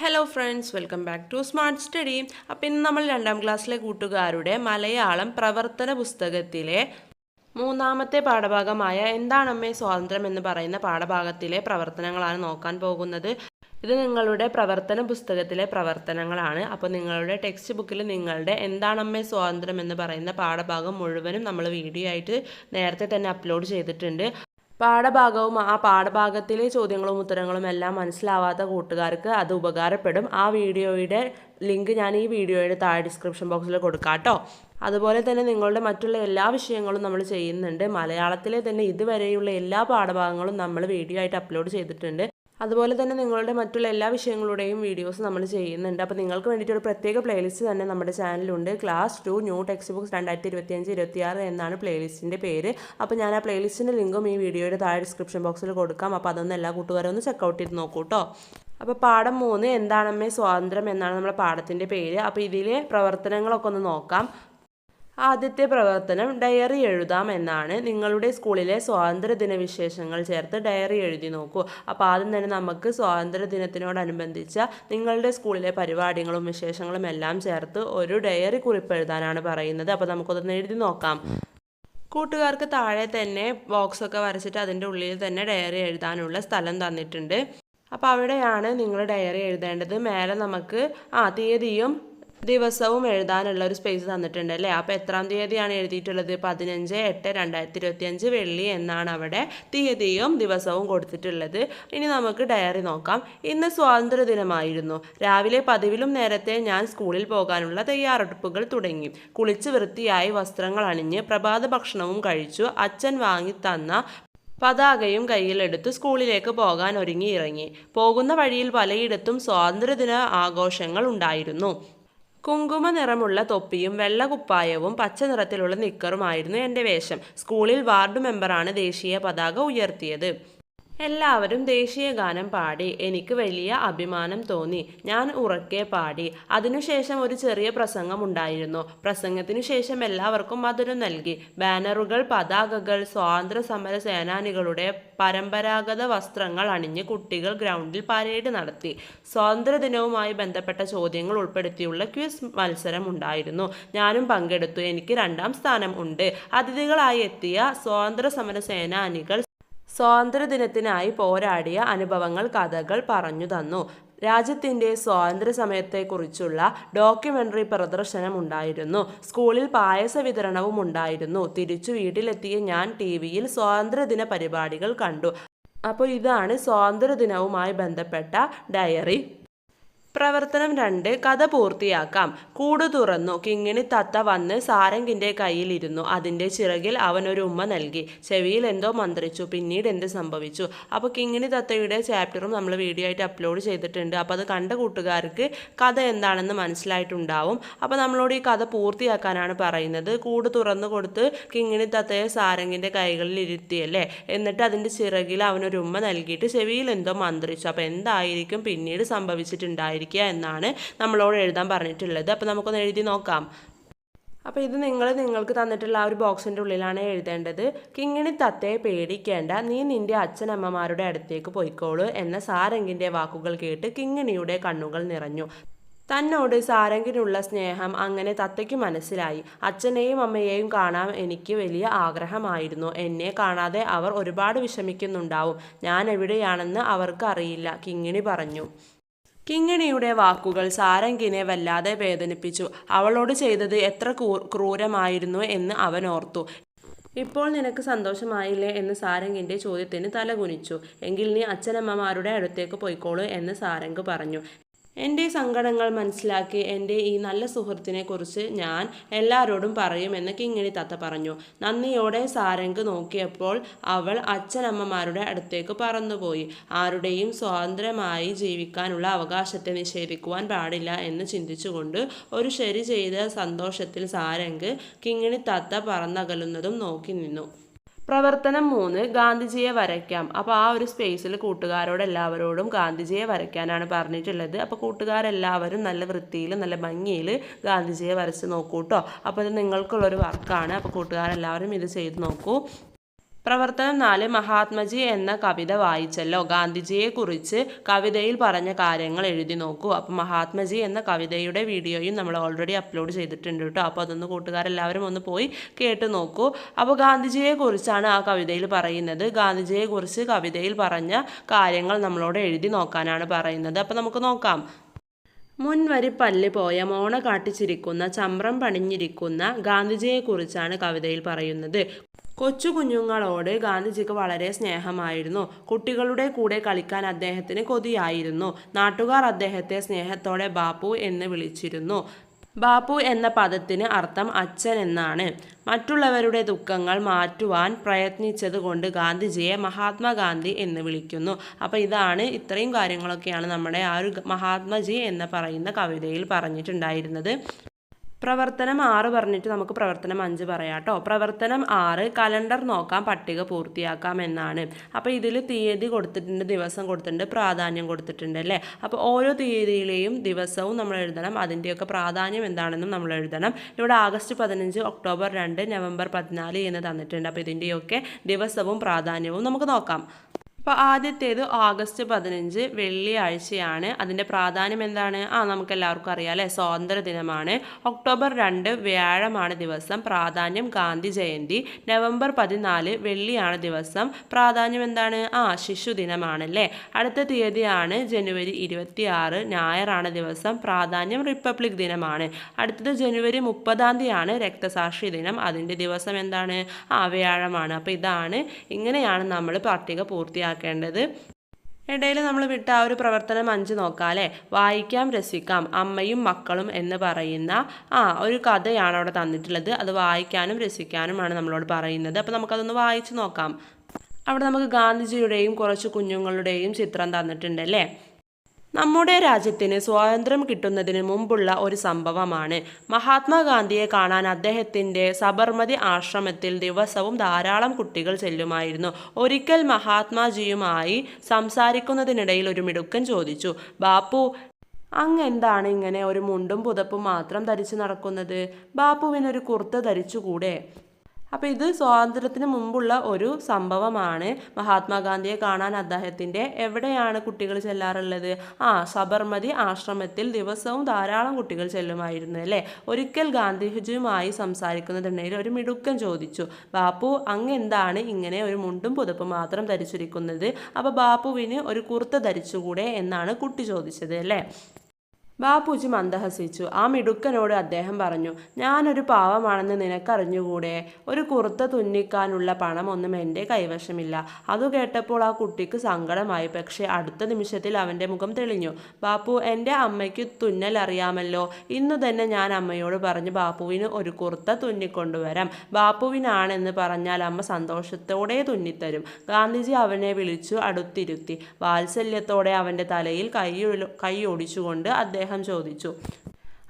Hello friends welcome back to smart study അപ്പം ഇന്ന് നമ്മൾ രണ്ടാം ക്ലാസ്സിലെ കൂട്ടുകാരുടെ മലയാളം പ്രവർത്തന പുസ്തകത്തിലെ മൂന്നാമത്തെ പാഠഭാഗമായ എന്താണമ്മേ സ്വാതന്ത്ര്യം എന്ന് പറയുന്ന പാഠഭാഗത്തിലെ പ്രവർത്തനങ്ങളാണ് നോക്കാൻ പോകുന്നത്. ഇത് നിങ്ങളുടെ പ്രവർത്തന പുസ്തകത്തിലെ പ്രവർത്തനങ്ങളാണ്. അപ്പോൾ നിങ്ങളുടെ ടെക്സ്റ്റ് ബുക്കിൽ നിങ്ങളുടെ എന്താണമ്മേ സ്വാതന്ത്ര്യം എന്ന് പറയുന്ന പാഠഭാഗം മുഴുവനും നമ്മൾ വീഡിയോ ആയിട്ട് നേരത്തെ തന്നെ അപ്ലോഡ് ചെയ്തിട്ടുണ്ട്. പാഠഭാഗവും ആ പാഠഭാഗത്തിലെ ചോദ്യങ്ങളും ഉത്തരങ്ങളും എല്ലാം മനസ്സിലാവാത്ത കൂട്ടുകാർക്ക് അത് ഉപകാരപ്പെടും. ആ വീഡിയോയുടെ ലിങ്ക് ഞാൻ ഈ വീഡിയോയുടെ താഴെ ഡിസ്ക്രിപ്ഷൻ ബോക്സിൽ കൊടുക്കാം കേട്ടോ. അതുപോലെ തന്നെ നിങ്ങളുടെ മറ്റുള്ള എല്ലാ വിഷയങ്ങളും നമ്മൾ ചെയ്യുന്നുണ്ട്. മലയാളത്തിലെ തന്നെ ഇതുവരെയുള്ള എല്ലാ പാഠഭാഗങ്ങളും നമ്മൾ വീഡിയോ ആയിട്ട് അപ്ലോഡ് ചെയ്തിട്ടുണ്ട്. അതുപോലെ തന്നെ നിങ്ങളുടെ മറ്റുള്ള എല്ലാ വിഷയങ്ങളുടെയും വീഡിയോസ് നമ്മൾ ചെയ്യുന്നുണ്ട്. അപ്പോൾ നിങ്ങൾക്ക് വേണ്ടിയിട്ട് ഒരു പ്രത്യേക പ്ലേലിസ്റ്റ് തന്നെ നമ്മുടെ ചാനലുണ്ട് class two new text books രണ്ടായിരത്തി ഇരുപത്തിയഞ്ച് ഇരുപത്തിയാറ് എന്നാണ് പ്ലേലിസ്റ്റിന്റെ പേര്. അപ്പോൾ ഞാൻ ആ പ്ലേലിസ്റ്റിന്റെ ലിങ്കും ഈ വീഡിയോയുടെ താഴെ ഡിസ്ക്രിപ്ഷൻ ബോക്സിൽ കൊടുക്കാം. അപ്പോൾ അതൊന്ന് എല്ലാ കൂട്ടുകാരും ഒന്ന് ചെക്കൗട്ട് ചെയ്ത് നോക്കൂ കേട്ടോ അപ്പോൾ പാഠം മൂന്ന് എന്താണമ്മേ സ്വാതന്ത്ര്യം എന്നാണ് നമ്മുടെ പാഠത്തിന്റെ പേര്. അപ്പോൾ ഇതിലെ പ്രവർത്തനങ്ങളൊക്കെ ഒന്ന് നോക്കാം. ആദ്യത്തെ പ്രവർത്തനം ഡയറി എഴുതാം എന്നാണ്. നിങ്ങളുടെ സ്കൂളിലെ സ്വാതന്ത്ര്യദിന വിശേഷങ്ങൾ ചേർത്ത് ഡയറി എഴുതി നോക്കൂ. അപ്പോൾ ആദ്യം തന്നെ നമുക്ക് സ്വാതന്ത്ര്യ ദിനത്തിനോടനുബന്ധിച്ച നിങ്ങളുടെ സ്കൂളിലെ പരിപാടികളും വിശേഷങ്ങളും എല്ലാം ചേർത്ത് ഒരു ഡയറി കുറിപ്പ് എഴുതാനാണ് പറയുന്നത്. അപ്പോൾ നമുക്കതൊന്ന് എഴുതി നോക്കാം. കൂട്ടുകാർക്ക് താഴെ തന്നെ ബോക്സൊക്കെ വരച്ചിട്ട് അതിന്റെ ഉള്ളിൽ തന്നെ ഡയറി എഴുതാനുള്ള സ്ഥലം തന്നിട്ടുണ്ട്. അപ്പോൾ അവിടെയാണ് നിങ്ങൾ ഡയറി എഴുതേണ്ടത്. മേലെ നമുക്ക് ആ തീയതിയും ദിവസവും എഴുതാനുള്ള ഒരു സ്പേസ് തന്നിട്ടുണ്ട് അല്ലേ? അപ്പോൾ എത്രാം തീയതിയാണ് എഴുതിയിട്ടുള്ളത്? പതിനഞ്ച് എട്ട് രണ്ടായിരത്തി ഇരുപത്തിയഞ്ച് വെള്ളി എന്നാണ് അവിടെ തീയതിയും ദിവസവും കൊടുത്തിട്ടുള്ളത്. ഇനി നമുക്ക് ഡയറി നോക്കാം. ഇന്ന് സ്വാതന്ത്ര്യ ദിനമായിരുന്നു രാവിലെ പതിവിലും നേരത്തെ ഞാൻ സ്കൂളിൽ പോകാനുള്ള തയ്യാറെടുപ്പുകൾ തുടങ്ങി. കുളിച്ച് വൃത്തിയായി വസ്ത്രങ്ങൾ അണിഞ്ഞ് പ്രഭാത ഭക്ഷണവും കഴിച്ചു. അച്ഛൻ വാങ്ങി തന്ന പതാകയും കയ്യിലെടുത്ത് സ്കൂളിലേക്ക് പോകാൻ ഒരുങ്ങി ഇറങ്ങി. പോകുന്ന വഴിയിൽ പലയിടത്തും സ്വാതന്ത്ര്യദിന ആഘോഷങ്ങൾ ഉണ്ടായിരുന്നു. കുങ്കുമ നിറമുള്ള തൊപ്പിയും വെള്ള കുപ്പായവും പച്ച നിറത്തിലുള്ള നിക്കറുമായിരുന്നു എന്റെ വേഷം. സ്കൂളിൽ വാർഡ് മെമ്പറാണ് ദേശീയ പതാക ഉയർത്തിയത്. എല്ലാവരും ദേശീയഗാനം പാടി. എനിക്ക് വലിയ അഭിമാനം തോന്നി. ഞാൻ ഉറക്കെ പാടി. അതിനുശേഷം ഒരു ചെറിയ പ്രസംഗം ഉണ്ടായിരുന്നു. പ്രസംഗത്തിനു ശേഷം എല്ലാവർക്കും മധുരം നൽകി. ബാനറുകൾ പതാകകൾ സ്വാതന്ത്ര്യ സമര സേനാനികളുടെ പരമ്പരാഗത വസ്ത്രങ്ങൾ അണിഞ്ഞ് കുട്ടികൾ ഗ്രൗണ്ടിൽ പരേഡ് നടത്തി. സ്വാതന്ത്ര്യ ദിനവുമായി ബന്ധപ്പെട്ട ചോദ്യങ്ങൾ ഉൾപ്പെടുത്തിയുള്ള ക്വിസ് മത്സരം ഉണ്ടായിരുന്നു. ഞാനും പങ്കെടുത്തു. എനിക്ക് രണ്ടാം സ്ഥാനം ഉണ്ട്. അതിഥികളായി എത്തിയ സ്വാതന്ത്ര്യ സമര സേനാനികൾ സ്വാതന്ത്ര്യദിനത്തിനായി പോരാടിയ അനുഭവങ്ങൾ കഥകൾ പറഞ്ഞു തന്നു. രാജ്യത്തിന്റെ സ്വാതന്ത്ര്യ സമയത്തെക്കുറിച്ചുള്ള ഡോക്യുമെന്ററി പ്രദർശനം ഉണ്ടായിരുന്നു. സ്കൂളിൽ പായസ വിതരണവും ഉണ്ടായിരുന്നു. തിരിച്ചു വീട്ടിലെത്തിയ ഞാൻ ടി വിയിൽ സ്വാതന്ത്ര്യദിന പരിപാടികൾ കണ്ടു. അപ്പോൾ ഇതാണ് സ്വാതന്ത്ര്യദിനവുമായി ബന്ധപ്പെട്ട ഡയറി. പ്രവർത്തനം രണ്ട് കഥ പൂർത്തിയാക്കാം. കൂട് തുറന്നു. കിങ്ങിണി തത്ത വന്ന് സാരംഗിന്റെ കയ്യിലിരുന്നു. അതിന്റെ ചിറകിൽ അവൻ ഒരു ഉമ്മ നൽകി. ചെവിയിൽ എന്തോ മന്ത്രിച്ചു. പിന്നീട് എന്ത് സംഭവിച്ചു? അപ്പോൾ കിങ്ങിണി തത്തയുടെ ചാപ്റ്ററും നമ്മൾ വീഡിയോ ആയിട്ട് അപ്ലോഡ് ചെയ്തിട്ടുണ്ട്. അപ്പോൾ അത് കണ്ട കൂട്ടുകാർക്ക് കഥ എന്താണെന്ന് മനസ്സിലായിട്ടുണ്ടാവും. അപ്പോൾ നമ്മളോട് ഈ കഥ പൂർത്തിയാക്കാനാണ് പറയുന്നത്. കൂട് തുറന്നു കൊടുത്ത് കിങ്ങിണി തത്തയെ സാരംഗിന്റെ കൈകളിൽ ഇരുത്തിയല്ലേ എന്നിട്ട് അതിന്റെ ചിറകിൽ അവനൊരു ഉമ്മ നൽകിയിട്ട് ചെവിയിൽ എന്തോ മന്ത്രിച്ചു. അപ്പോൾ എന്തായിരിക്കും പിന്നീട് സംഭവിച്ചിട്ടുണ്ടായിരിക്കും ഉണ്ടായിരിക്കുക എന്നാണ് നമ്മളോട് എഴുതാൻ പറഞ്ഞിട്ടുള്ളത്. അപ്പോൾ നമുക്കൊന്ന് എഴുതി നോക്കാം. അപ്പോൾ ഇത് നിങ്ങൾ നിങ്ങൾക്ക് തന്നിട്ടുള്ള ആ ഒരു ബോക്സിന്റെ ഉള്ളിലാണ് എഴുതേണ്ടത്. കിങ്ങിണി തത്തയെ പേടിക്കേണ്ട. നീ നിന്റെ അച്ഛനമ്മമാരുടെ അടുത്തേക്ക് പോയിക്കോളൂ എന്ന സാരംഗിന്റെ വാക്കുകൾ കേട്ട് കിങ്ങിണിയുടെ കണ്ണുകൾ നിറഞ്ഞു. തന്നോട് സാരംഗിനുള്ള സ്നേഹം അങ്ങനെ തത്തയ്ക്ക് മനസ്സിലായി. അച്ഛനെയും അമ്മയെയും കാണാൻ എനിക്ക് വലിയ ആഗ്രഹമായിരുന്നു. എന്നെ കാണാതെ അവർ ഒരുപാട് വിഷമിക്കുന്നുണ്ടാവും. ഞാൻ എവിടെയാണെന്ന് അവർക്ക് അറിയില്ല കിങ്ങിണി പറഞ്ഞു. കിങ്ങിണിയുടെ വാക്കുകൾ സാരംഗിനെ വല്ലാതെ വേദനിപ്പിച്ചു. അവളോട് ചെയ്തത് എത്ര ക്രൂരമായിരുന്നു എന്ന് അവൻ ഓർത്തു. ഇപ്പോൾ നിനക്ക് സന്തോഷമായില്ലേ? എന്ന് സാരംഗിന്റെ ചോദ്യത്തിന് തലകുനിച്ചു. എങ്കിൽ നീ അച്ഛനമ്മമാരുടെ അടുത്തേക്ക് പോയിക്കോളൂ എന്ന് സാരംഗ് പറഞ്ഞു. എന്റെ സങ്കടങ്ങൾ മനസ്സിലാക്കി എന്റെ ഈ നല്ല സുഹൃത്തിനെക്കുറിച്ച് ഞാൻ എല്ലാവരോടും പറയുമെന്ന് കിങ്ങിണി തത്ത പറഞ്ഞു. നന്ദിയോടെ സാരംഗ് നോക്കിയപ്പോൾ അവൾ അച്ഛനമ്മമാരുടെ അടുത്തേക്ക് പറന്നുപോയി. ആരുടെയും സ്വാതന്ത്ര്യമായി ജീവിക്കാനുള്ള അവകാശത്തെ നിഷേധിക്കുവാൻ പാടില്ല എന്ന് ചിന്തിച്ചുകൊണ്ട് ഒരു ശരി ചെയ്ത സന്തോഷത്തിൽ സാരംഗ് കിങ്ങിണി തത്ത പറന്നകലുന്നതും നോക്കി നിന്നു. പ്രവർത്തനം മൂന്ന് ഗാന്ധിജിയെ വരയ്ക്കാം. അപ്പോൾ ആ ഒരു സ്പേസിൽ കൂട്ടുകാരോട് എല്ലാവരോടും ഗാന്ധിജിയെ വരയ്ക്കാനാണ് പറഞ്ഞിട്ടുള്ളത്. അപ്പോൾ കൂട്ടുകാരെല്ലാവരും നല്ല വൃത്തിയിൽ നല്ല ഭംഗിയിൽ ഗാന്ധിജിയെ വരച്ച് നോക്കൂ കേട്ടോ അപ്പോൾ ഇത് നിങ്ങൾക്കുള്ളൊരു വർക്കാണ് അപ്പോൾ കൂട്ടുകാരെല്ലാവരും ഇത് ചെയ്ത് നോക്കൂ. പ്രവർത്തനം നാല് മഹാത്മജി എന്ന കവിത വായിച്ചല്ലോ. ഗാന്ധിജിയെക്കുറിച്ച് കവിതയിൽ പറഞ്ഞ കാര്യങ്ങൾ എഴുതി നോക്കൂ. അപ്പോൾ മഹാത്മജി എന്ന കവിതയുടെ വീഡിയോയും നമ്മൾ ഓൾറെഡി അപ്ലോഡ് ചെയ്തിട്ടുണ്ട് കേട്ടോ. അപ്പോൾ അതൊന്ന് കൂട്ടുകാരെല്ലാവരും ഒന്ന് പോയി കേട്ട് നോക്കൂ. അപ്പോൾ ഗാന്ധിജിയെക്കുറിച്ചാണ് ആ കവിതയിൽ പറയുന്നത്. ഗാന്ധിജിയെക്കുറിച്ച് കവിതയിൽ പറഞ്ഞ കാര്യങ്ങൾ നമ്മളോട് എഴുതി നോക്കാനാണ് പറയുന്നത്. അപ്പോൾ നമുക്ക് നോക്കാം. മുൻവരി പല്ല് പോയ മോണ കാട്ടിച്ചിരിക്കുന്ന ചമ്രം പണിഞ്ഞിരിക്കുന്ന ഗാന്ധിജിയെക്കുറിച്ചാണ് കവിതയിൽ പറയുന്നത്. കൊച്ചു കുഞ്ഞുങ്ങളോട് ഗാന്ധിജിക്ക് വളരെ സ്നേഹമായിരുന്നു. കുട്ടികളുടെ കൂടെ കളിക്കാൻ അദ്ദേഹത്തിന് കൊതിയായിരുന്നു. നാട്ടുകാർ അദ്ദേഹത്തെ സ്നേഹത്തോടെ ബാപ്പു എന്ന് വിളിച്ചിരുന്നു. ബാപ്പു എന്ന പദത്തിന് അർത്ഥം അച്ഛൻ എന്നാണ്. മറ്റുള്ളവരുടെ ദുഃഖങ്ങൾ മാറ്റുവാൻ പ്രയത്നിച്ചത് കൊണ്ട് ഗാന്ധിജിയെ മഹാത്മാഗാന്ധി എന്ന് വിളിക്കുന്നു. അപ്പോൾ ഇതാണ് ഇത്രയും കാര്യങ്ങളൊക്കെയാണ് നമ്മുടെ ആ ഒരു മഹാത്മജി എന്ന് പറയുന്ന കവിതയിൽ പറഞ്ഞിട്ടുണ്ടായിരുന്നത്. പ്രവർത്തനം ആറ് പറഞ്ഞിട്ട് നമുക്ക് പ്രവർത്തനം അഞ്ച് പറയാം കേട്ടോ. പ്രവർത്തനം ആറ് കലണ്ടർ നോക്കാം പട്ടിക പൂർത്തിയാക്കാം എന്നാണ്. അപ്പോൾ ഇതിൽ തീയതി കൊടുത്തിട്ടുണ്ട് ദിവസം കൊടുത്തിട്ടുണ്ട് പ്രാധാന്യം കൊടുത്തിട്ടുണ്ട് അല്ലേ? അപ്പോൾ ഓരോ തീയതിയിലെയും ദിവസവും നമ്മൾ എഴുതണം. അതിന്റെയൊക്കെ പ്രാധാന്യം എന്താണെന്നും നമ്മൾ എഴുതണം. ഇവിടെ ആഗസ്റ്റ് പതിനഞ്ച് ഒക്ടോബർ രണ്ട് നവംബർ പതിനാല് എന്ന് തന്നിട്ടുണ്ട്. അപ്പോൾ ഇതിന്റെയൊക്കെ ദിവസവും പ്രാധാന്യവും നമുക്ക് നോക്കാം. അപ്പോൾ ആദ്യത്തേത് ഓഗസ്റ്റ് പതിനഞ്ച് വെള്ളിയാഴ്ചയാണ്. അതിന്റെ പ്രാധാന്യം എന്താണ്? ആ നമുക്ക് എല്ലാവർക്കും അറിയാം അല്ലേ? സ്വാതന്ത്ര്യ ദിനമാണ്. ഒക്ടോബർ രണ്ട് വ്യാഴമാണ് ദിവസം. പ്രാധാന്യം ഗാന്ധി ജയന്തി. നവംബർ പതിനാല് വെള്ളിയാണ് ദിവസം. പ്രാധാന്യം എന്താണ്? ആ ശിശു ദിനമാണല്ലേ? അടുത്ത തീയതിയാണ് ജനുവരി ഇരുപത്തി ആറ് ഞായറാണ് ദിവസം. പ്രാധാന്യം റിപ്പബ്ലിക് ദിനമാണ്. അടുത്തത് ജനുവരി മുപ്പതാം തീയതിയാണ് രക്തസാക്ഷി ദിനം. അതിന്റെ ദിവസം എന്താണ്? ആ വ്യാഴമാണ്. അപ്പോൾ ഇതാണ്. ഇങ്ങനെയാണ് നമ്മൾ പട്ടിക പൂർത്തിയാക്കേണ്ടത് ഇടയിൽ നമ്മൾ വിട്ട ആ ഒരു പ്രവർത്തനം അഞ്ച് നോക്കാം അല്ലേ? വായിക്കാം രസിക്കാം അമ്മയും മക്കളും എന്ന് പറയുന്ന ആ ഒരു കഥയാണ് അവിടെ തന്നിട്ടുള്ളത്. അത് വായിക്കാനും രസിക്കാനുമാണ് നമ്മളോട് പറയുന്നത്. അപ്പോൾ നമുക്കതൊന്ന് വായിച്ചു നോക്കാം. അവിടെ നമുക്ക് ഗാന്ധിജിയുടെയും കുറച്ച് കുഞ്ഞുങ്ങളുടെയും ചിത്രം തന്നിട്ടുണ്ട് അല്ലേ? നമ്മുടെ രാജ്യത്തിന് സ്വാതന്ത്ര്യം കിട്ടുന്നതിന് മുമ്പുള്ള ഒരു സംഭവമാണ്. മഹാത്മാഗാന്ധിയെ കാണാൻ അദ്ദേഹത്തിന്റെ സബർമതി ആശ്രമത്തിൽ ദിവസവും ധാരാളം കുട്ടികൾ ചെല്ലുമായിരുന്നു. ഒരിക്കൽ മഹാത്മാജിയുമായി സംസാരിക്കുന്നതിനിടയിൽ ഒരു മിടുക്കൻ ചോദിച്ചു ബാപ്പു അങ്ങ് എന്താണ് ഇങ്ങനെ ഒരു മുണ്ടും പുതപ്പും മാത്രം ധരിച്ചു നടക്കുന്നത്? ബാപ്പുവിനൊരു കുർത്ത ധരിച്ചുകൂടെ? അപ്പോൾ ഇത് സ്വാതന്ത്ര്യത്തിന് മുമ്പുള്ള ഒരു സംഭവമാണ്. മഹാത്മാഗാന്ധിയെ കാണാൻ അദ്ദേഹത്തിന്റെ എവിടെയാണ് കുട്ടികൾ ചെല്ലാറുള്ളത്? ആ സബർമതി ആശ്രമത്തിൽ ദിവസവും ധാരാളം കുട്ടികൾ ചെല്ലുമായിരുന്നു അല്ലേ? ഒരിക്കൽ ഗാന്ധിജിയുമായി സംസാരിക്കുന്നതിനിടയിൽ ഒരു മിടുക്കൻ ചോദിച്ചു ബാപ്പു അങ്ങ് എന്താണ് ഇങ്ങനെ ഒരു മുണ്ടും പുതപ്പും മാത്രം ധരിച്ചിരിക്കുന്നത്? അപ്പോൾ ബാപ്പുവിന് ഒരു കുർത്ത ധരിച്ചുകൂടെ? എന്നാണ് കുട്ടി ചോദിച്ചത് അല്ലേ? ബാപ്പുജി മന്ദഹസിച്ചു. ആ മിടുക്കനോട് അദ്ദേഹം പറഞ്ഞു ഞാനൊരു പാവമാണെന്ന് നിനക്കറിഞ്ഞുകൂടെ? ഒരു കുർത്ത തുന്നിക്കാനുള്ള പണമൊന്നും എന്റെ കൈവശമില്ല. അതു കേട്ടപ്പോൾ ആ കുട്ടിക്ക് സങ്കടമായി. പക്ഷേ അടുത്ത നിമിഷത്തിൽ അവന്റെ മുഖം തെളിഞ്ഞു. ബാപ്പു എന്റെ അമ്മയ്ക്ക് തുന്നൽ അറിയാമല്ലോ. ഇന്നു തന്നെ ഞാൻ അമ്മയോട് പറഞ്ഞു ബാപ്പുവിന് ഒരു കുർത്ത തുന്നിക്കൊണ്ടുവരാം. ബാപ്പുവിനാണെന്ന് പറഞ്ഞാൽ അമ്മ സന്തോഷത്തോടെ തുന്നിത്തരും. ഗാന്ധിജി അവനെ വിളിച്ചു അടുത്തിരുത്തി. വാത്സല്യത്തോടെ അവന്റെ തലയിൽ കൈ കൈ ഓടിച്ചുകൊണ്ട് അദ്ദേഹം ചോദിച്ചു.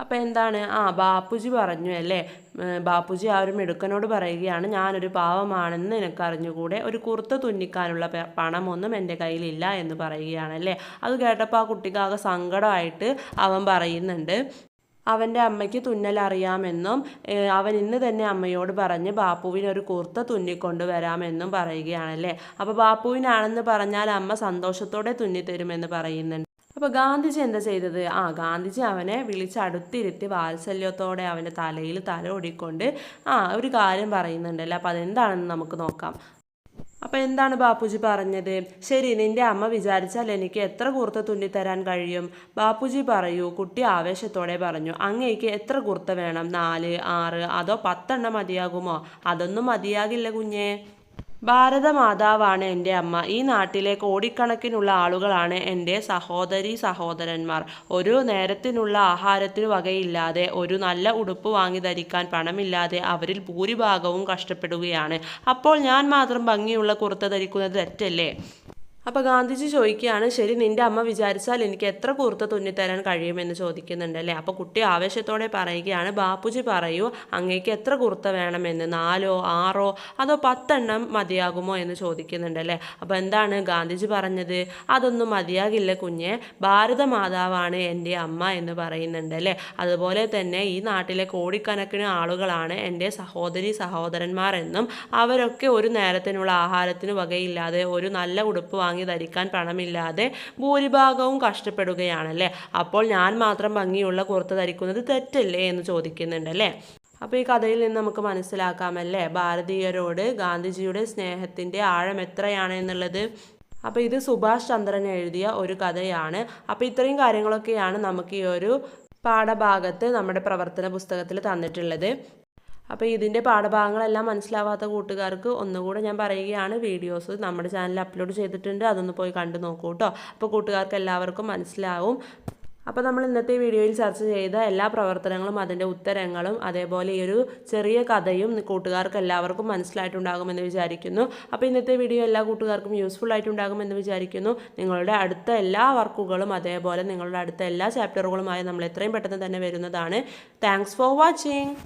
അപ്പോൾ എന്താണ്? ആ ബാപ്പുജി പറഞ്ഞു അല്ലേ? ബാപ്പുജി ആ ഒരു മിടുക്കനോട് പറയുകയാണ് ഞാനൊരു പാവമാണെന്ന് നിനക്ക് അറിഞ്ഞുകൂടെ ഒരു കുർത്ത തുന്നിക്കാനുള്ള പണമൊന്നും എന്റെ കയ്യിലില്ല എന്ന് പറയുകയാണല്ലേ അത് കേട്ടപ്പോൾ ആ കുട്ടിക്കാകെ സങ്കടമായിട്ട് അവൻ പറയുന്നുണ്ട് അവന്റെ അമ്മയ്ക്ക് തുന്നൽ അറിയാമെന്നും അവൻ ഇന്ന് തന്നെ അമ്മയോട് പറഞ്ഞ് ബാപ്പുവിന് ഒരു കുർത്ത തുന്നിക്കൊണ്ടുവരാമെന്നും പറയുകയാണല്ലേ അപ്പോൾ ബാപ്പുവിനാണെന്ന് പറഞ്ഞാൽ അമ്മ സന്തോഷത്തോടെ തുന്നിത്തരുമെന്ന് പറയുന്നുണ്ട്. അപ്പോൾ ഗാന്ധിജി എന്താ ചെയ്തത്? ആ ഗാന്ധിജി അവനെ വിളിച്ചടുത്തിരുത്തി വാത്സല്യത്തോടെ അവന്റെ തലയിൽ തല ഓടിക്കൊണ്ട് ആ ഒരു കാര്യം പറയുന്നുണ്ടല്ലോ. അപ്പോൾ അതെന്താണെന്ന് നമുക്ക് നോക്കാം. അപ്പോൾ എന്താണ് ബാപ്പുജി പറഞ്ഞത്? ശരി നിന്റെ അമ്മ വിചാരിച്ചാൽ എനിക്ക് എത്ര കുർത്ത തുന്നിത്തരാൻ കഴിയും? ബാപ്പുജി പറയൂ കുട്ടി ആവേശത്തോടെ പറഞ്ഞു അങ്ങേക്ക് എത്ര കുർത്ത വേണം? നാല് ആറ് അതോ പത്തെണ്ണം മതിയാകുമോ? അതൊന്നും മതിയാകില്ല കുഞ്ഞേ. ഭാരതമാതാവാണ് എന്റെ അമ്മ. ഈ നാട്ടിലെ കോടിക്കണക്കിനുള്ള ആളുകളാണ് എന്റെ സഹോദരി സഹോദരന്മാർ. ഒരു നേരത്തിനുള്ള ആഹാരത്തിന് വകയില്ലാതെ ഒരു നല്ല ഉടുപ്പ് വാങ്ങി ധരിക്കാൻ പണമില്ലാതെ അവരിൽ ഭൂരിഭാഗവും കഷ്ടപ്പെടുകയാണ്. അപ്പോൾ ഞാൻ മാത്രം ഭംഗിയുള്ള കുർത്ത ധരിക്കുന്നത് തെറ്റല്ലേ? അപ്പോൾ ഗാന്ധിജി ചോദിക്കുകയാണ് ശരി നിന്റെ അമ്മ വിചാരിച്ചാൽ എനിക്ക് എത്ര കുർത്ത തുന്നിത്തരാൻ കഴിയുമെന്ന് ചോദിക്കുന്നുണ്ട് അല്ലേ? അപ്പോൾ കുട്ടി ആവേശത്തോടെ പറയുകയാണ് ബാപ്പുജി പറയൂ അങ്ങേക്ക് എത്ര കുർത്ത വേണമെന്ന്? നാലോ ആറോ അതോ പത്തെണ്ണം മതിയാകുമോ എന്ന് ചോദിക്കുന്നുണ്ട് അല്ലേ? അപ്പോൾ എന്താണ് ഗാന്ധിജി പറഞ്ഞത്? അതൊന്നും മതിയാകില്ല കുഞ്ഞെ ഭാരതമാതാവാണ് എന്റെ അമ്മ എന്ന് പറയുന്നുണ്ട് അല്ലേ? അതുപോലെ തന്നെ ഈ നാട്ടിലെ കോടിക്കണക്കിന് ആളുകളാണ് എന്റെ സഹോദരി സഹോദരന്മാർ എന്നും അവരൊക്കെ ഒരു നേരത്തിനുള്ള ആഹാരത്തിന് വകയില്ലാതെ ഒരു നല്ല ഉടുപ്പ് വാങ്ങി ധരിക്കാൻ പണമില്ലാതെ ഭൂരിഭാഗവും കഷ്ടപ്പെടുകയാണല്ലേ? അപ്പോൾ ഞാൻ മാത്രം ഭംഗിയുള്ള കുർത്ത ധരിക്കുന്നത് തെറ്റല്ലേ എന്ന് ചോദിക്കുന്നുണ്ടല്ലേ? അപ്പോൾ ഈ കഥയിൽ നിന്ന് നമുക്ക് മനസ്സിലാക്കാമല്ലേ? ഭാരതീയരോട് ഗാന്ധിജിയുടെ സ്നേഹത്തിന്റെ ആഴം എത്രയാണ് എന്നുള്ളത്? അപ്പോൾ ഇത് സുഭാഷ് ചന്ദ്രൻ എഴുതിയ ഒരു കഥയാണ്. അപ്പോൾ ഇത്രയും കാര്യങ്ങളൊക്കെയാണ് നമുക്ക് ഈ ഒരു പാഠഭാഗത്ത് നമ്മുടെ പ്രവർത്തന പുസ്തകത്തിൽ തന്നിട്ടുള്ളത്. അപ്പോൾ ഇതിന്റെ പാഠഭാഗങ്ങളെല്ലാം മനസ്സിലാവാത്ത കൂട്ടുകാർക്ക് ഒന്നുകൂടെ ഞാൻ പറയുകയാണ്. വീഡിയോസ് നമ്മുടെ ചാനൽ അപ്ലോഡ് ചെയ്തിട്ടുണ്ട്. അതൊന്ന് പോയി കണ്ടു നോക്കൂ കേട്ടോ അപ്പോൾ കൂട്ടുകാർക്ക് എല്ലാവർക്കും മനസ്സിലാവും. അപ്പോൾ നമ്മൾ ഇന്നത്തെ വീഡിയോയിൽ ചർച്ച ചെയ്ത എല്ലാ പ്രവർത്തനങ്ങളും അതിന്റെ ഉത്തരങ്ങളും അതേപോലെ ഈ ഒരു ചെറിയ കഥയും കൂട്ടുകാർക്ക് എല്ലാവർക്കും മനസ്സിലായിട്ടുണ്ടാകുമെന്ന് വിചാരിക്കുന്നു. അപ്പോൾ ഇന്നത്തെ വീഡിയോ എല്ലാ കൂട്ടുകാർക്കും യൂസ്ഫുൾ ആയിട്ടുണ്ടാകുമെന്ന് വിചാരിക്കുന്നു. നിങ്ങളുടെ അടുത്ത എല്ലാ വർക്കുകളും അതേപോലെ നിങ്ങളുടെ അടുത്ത എല്ലാ ചാപ്റ്ററുകളുമായി നമ്മൾ എത്രയും പെട്ടെന്ന് തന്നെ വരുന്നതാണ്. Thanks for watching